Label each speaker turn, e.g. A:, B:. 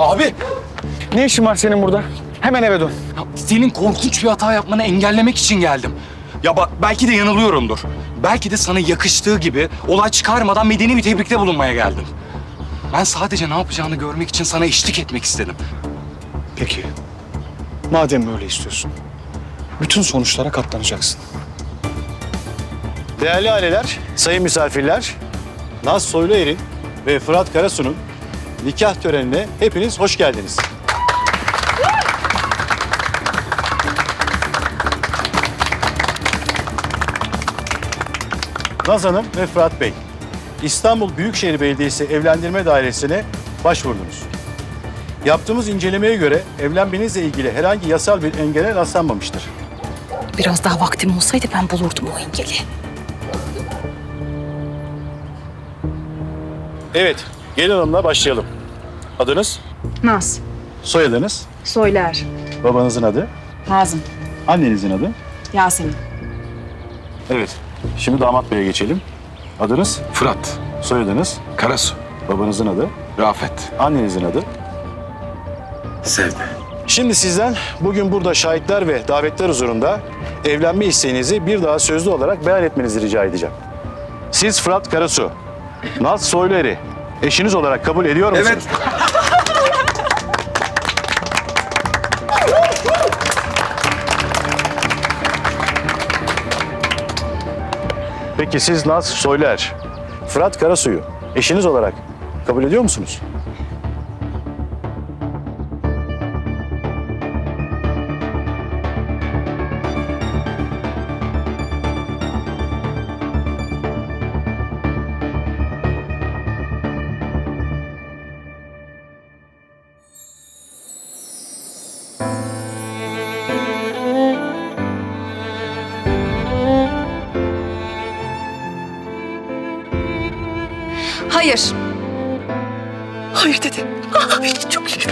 A: Abi
B: Ne işin var senin burada? Hemen eve dön.
A: ya senin korkunç bir hata yapmanı engellemek için geldim. Ya bak belki de yanılıyorumdur. Belki de sana yakıştığı gibi olay çıkarmadan medeni bir tebrikte bulunmaya geldim. Ben sadece ne yapacağını görmek için sana eşlik etmek istedim.
B: Peki. Madem öyle istiyorsun. Bütün sonuçlara katlanacaksın.
C: Değerli aileler, sayın misafirler, Naz Soyluer'in ve Fırat Karasu'nun nikah törenine hepiniz hoş geldiniz. Naz Hanım ve Fırat Bey, İstanbul Büyükşehir Belediyesi Evlendirme Dairesi'ne başvurdunuz. Yaptığımız incelemeye göre evlenmenizle ilgili herhangi yasal bir engele rastlanmamıştır.
D: Biraz daha vaktim olsaydı ben bulurdum o engeli.
C: Evet, gelin hanımla başlayalım. Adınız,
E: Naz,
C: soyadınız,
E: Soyler,
C: babanızın adı,
E: Nazım,
C: annenizin adı.
E: Yasemin.
C: Evet, şimdi damat beye geçelim. Adınız,
A: Fırat,
C: soyadınız,
A: Karasu,
C: babanızın adı,
A: Rafet,
C: annenizin adı.
A: Sevdi.
C: Şimdi sizden bugün burada şahitler ve davetler huzurunda evlenme isteğinizi bir daha sözlü olarak beyan etmenizi rica edeceğim. Siz Fırat Karasu, Naz Soyluer'i eşiniz olarak kabul ediyor musunuz? Peki siz Naz Soyluer, Fırat Karasu'yu eşiniz olarak kabul ediyor musunuz?
D: Hayır. Hayır dedi. Ay, çok şükür.